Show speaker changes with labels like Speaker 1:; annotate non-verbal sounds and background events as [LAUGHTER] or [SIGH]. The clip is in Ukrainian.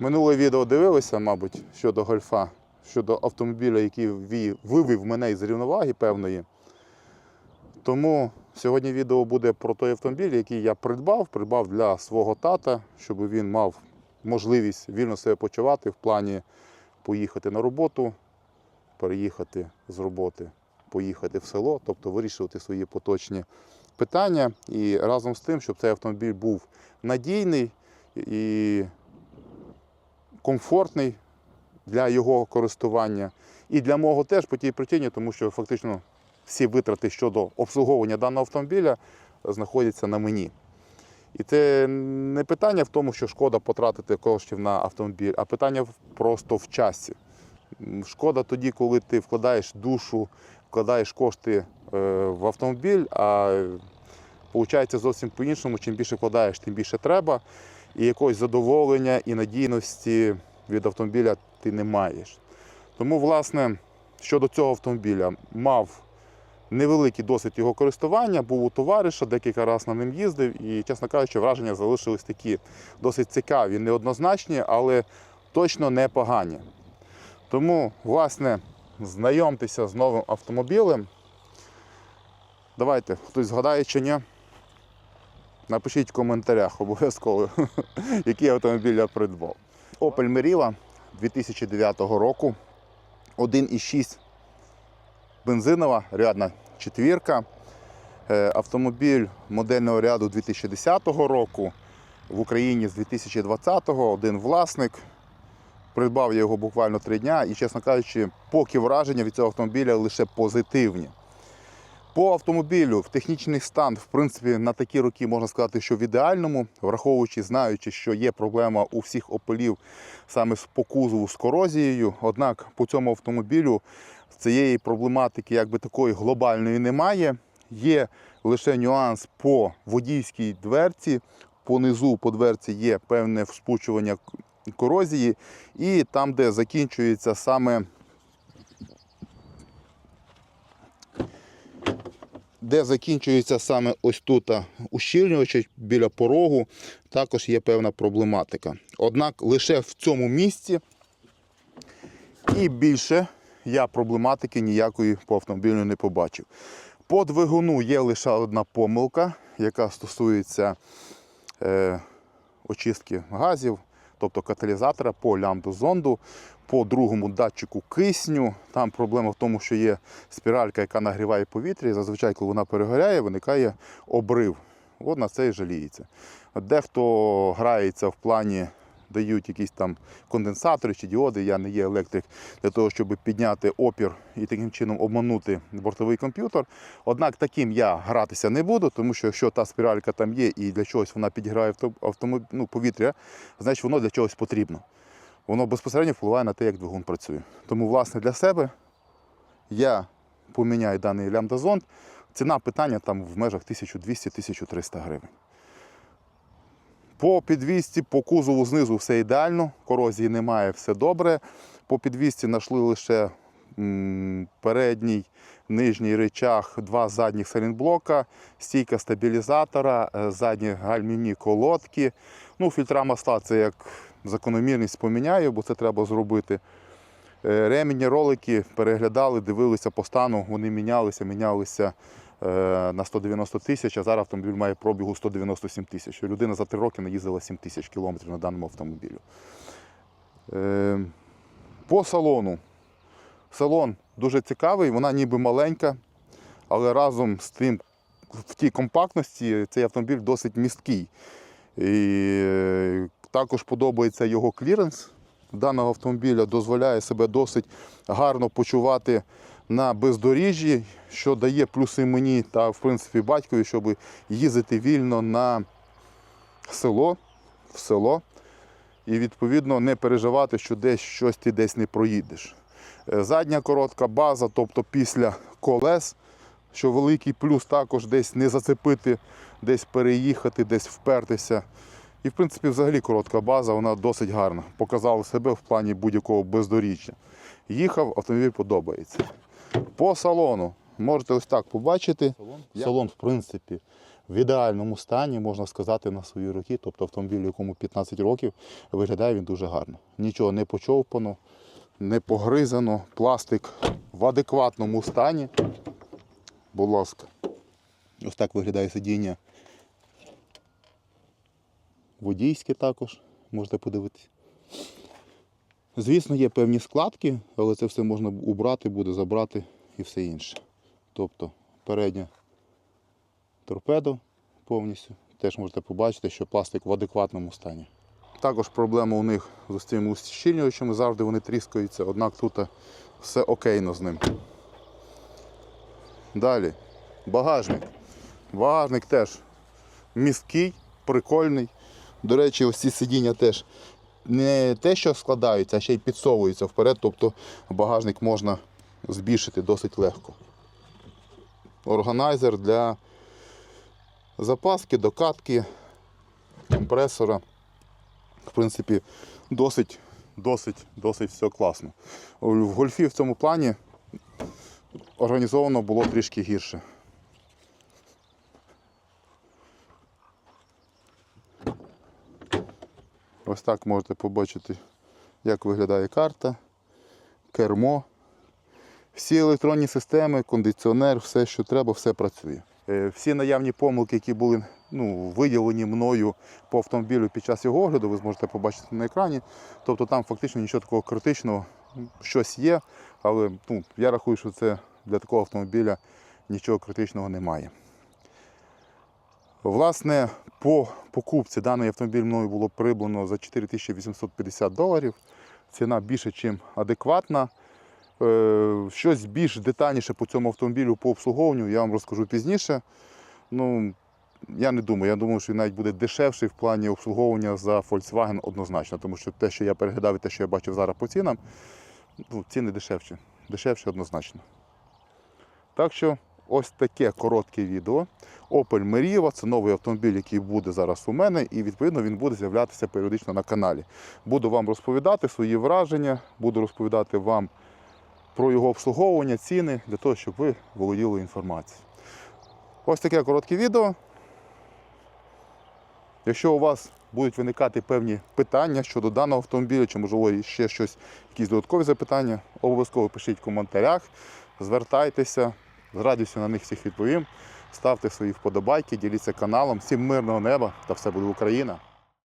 Speaker 1: Минуле відео дивилися, мабуть, щодо гольфа, щодо автомобіля, який вивів мене із рівноваги певної. Тому сьогодні відео буде про той автомобіль, який я придбав, придбав для свого тата, щоб він мав можливість вільно себе почувати в плані поїхати на роботу, переїхати з роботи, поїхати в село, тобто вирішувати свої поточні питання. І разом з тим, щоб цей автомобіль був надійний і комфортний для його користування. І для мого теж по тій причині, тому що фактично всі витрати щодо обслуговування даного автомобіля знаходяться на мені. І це не питання в тому, що шкода потратити коштів на автомобіль, а питання просто в часі. Шкода тоді, коли ти вкладаєш душу, вкладаєш кошти е, в автомобіль, а виходить зовсім по-іншому. Чим більше вкладаєш, тим більше треба. І якогось задоволення і надійності від автомобіля ти не маєш. Тому, власне, щодо цього автомобіля, мав невеликий досвід його користування, був у товариша, декілька разів на ним їздив, і, чесно кажучи, враження залишились такі досить цікаві, неоднозначні, але точно непогані. Тому, власне, знайомтеся з новим автомобілем. Давайте, хтось згадає чи ні. Напишіть в коментарях обов'язково, [LAUGHS] який автомобіль я придбав. Opel Meriva 2009 року. 1,6 бензинова рядна четвірка. Е, Автомобіль модельного ряду 2010 року. В Україні з 2020-го один власник. Придбав я його буквально три дня і, чесно кажучи, поки враження від цього автомобіля лише позитивні. По автомобілю в технічний стан, в принципі, на такі роки можна сказати, що в ідеальному, враховуючи, знаючи, що є проблема у всіх опелів саме з- по кузову з корозією. Однак по цьому автомобілю цієї проблематики якби такої глобальної немає. Є лише нюанс по водійській дверці. Понизу по дверці є певне вспучування корозії, і там, де закінчується саме де закінчується саме ось тут ущільнювач біля порогу, також є певна проблематика. Однак лише в цьому місці і більше я проблематики ніякої по автомобілю не побачив. По двигуну є лише одна помилка, яка стосується е, очистки газів, тобто каталізатора по лямбду зонду, по другому датчику кисню. Там проблема в тому, що є спіралька, яка нагріває повітря, і зазвичай, коли вона перегоряє, виникає обрив. От на це і жаліється. Дехто грається в плані, дають якісь там конденсатори чи діоди, я не є електрик, для того, щоб підняти опір і таким чином обманути бортовий комп'ютер. Однак таким я гратися не буду, тому що якщо та спіралька там є і для чогось вона підіграє ну, повітря, значить воно для чогось потрібно. Воно безпосередньо впливає на те, як двигун працює. Тому, власне, для себе я поміняю даний лямбдазонд. Ціна питання там в межах 1200-1300 гривень. По підвісці, по кузову знизу все ідеально, корозії немає, все добре. По підвісці знайшли лише передній, нижній речах, два задніх салінблока, стійка стабілізатора, е, задні гальмівні колодки. Ну, фільтра масла це як закономірність поміняю, бо це треба зробити. Е, Ремінні ролики переглядали, дивилися по стану, вони мінялися, мінялися е, на 190 тисяч, а зараз автомобіль має пробігу 197 тисяч. Людина за три роки наїздила 7 тисяч кілометрів на даному автомобілю. Е, По салону. Салон дуже цікавий, вона ніби маленька, але разом з тим, в тій компактності цей автомобіль досить місткий. І також подобається його кліренс даного автомобіля, дозволяє себе досить гарно почувати на бездоріжжі, що дає плюси мені та в принципі батькові, щоб їздити вільно на село, в село і відповідно не переживати, що десь щось ти десь не проїдеш. Е, Задня коротка база, тобто після колес, що великий плюс також десь не зацепити, десь переїхати, десь впертися. І в принципі, взагалі коротка база, вона досить гарна. Показала себе в плані будь-якого бездоріжжя. Їхав, автомобіль подобається. По салону можете ось так побачити. Салон, в принципі, в ідеальному стані, можна сказати, на свої роки. Тобто автомобіль, якому 15 років, виглядає він дуже гарно. Нічого не почовпано, не погризано, пластик в адекватному стані. Будь ласка. Ось так виглядає сидіння. Водійське також, можете подивитися. Звісно, є певні складки, але це все можна убрати, буде забрати і все інше. Тобто передня торпедо повністю. Теж можете побачити, що пластик в адекватному стані. Також проблема у них з цими ущільнювачами, завжди вони тріскаються, однак тут все окейно з ним. Далі. Багажник. Багажник теж місткий, прикольний. До речі, ось ці сидіння теж не те, що складаються, а ще й підсовуються вперед, тобто багажник можна збільшити досить легко. Органайзер для запаски, докатки, компресора. В принципі, досить, досить, досить все класно. В гольфі в цьому плані організовано було трішки гірше. Ось так можете побачити, як виглядає карта, кермо. Всі електронні системи, кондиціонер, все, що треба, все працює. Е, Всі наявні помилки, які були ну, виділені мною по автомобілю під час його огляду, ви зможете побачити на екрані. Тобто там фактично нічого такого критичного, щось є, але ну, я рахую, що це для такого автомобіля нічого критичного немає. Власне, по покупці даний автомобіль мною було придбано за 4850 доларів. Ціна більше, ніж адекватна. Е, Щось більш детальніше по цьому автомобілю по обслуговуванню я вам розкажу пізніше. Ну, я не думаю, я думаю, що він навіть буде дешевший в плані обслуговування за Volkswagen однозначно, тому що те, що я переглядав і те, що я бачив зараз по цінам, ну, ціни дешевші. Дешевші однозначно. Так що ось таке коротке відео. Opel Meriva це новий автомобіль, який буде зараз у мене, і відповідно він буде з'являтися періодично на каналі. Буду вам розповідати свої враження, буду розповідати вам про його обслуговування, ціни, для того, щоб ви володіли інформацією. Ось таке коротке відео. Якщо у вас будуть виникати певні питання щодо даного автомобіля, чи можливо ще щось, якісь додаткові запитання, обов'язково пишіть в коментарях, звертайтеся, з радістю на них всіх відповім. Ставте свої вподобайки, діліться каналом. Всім мирного неба та все буде Україна!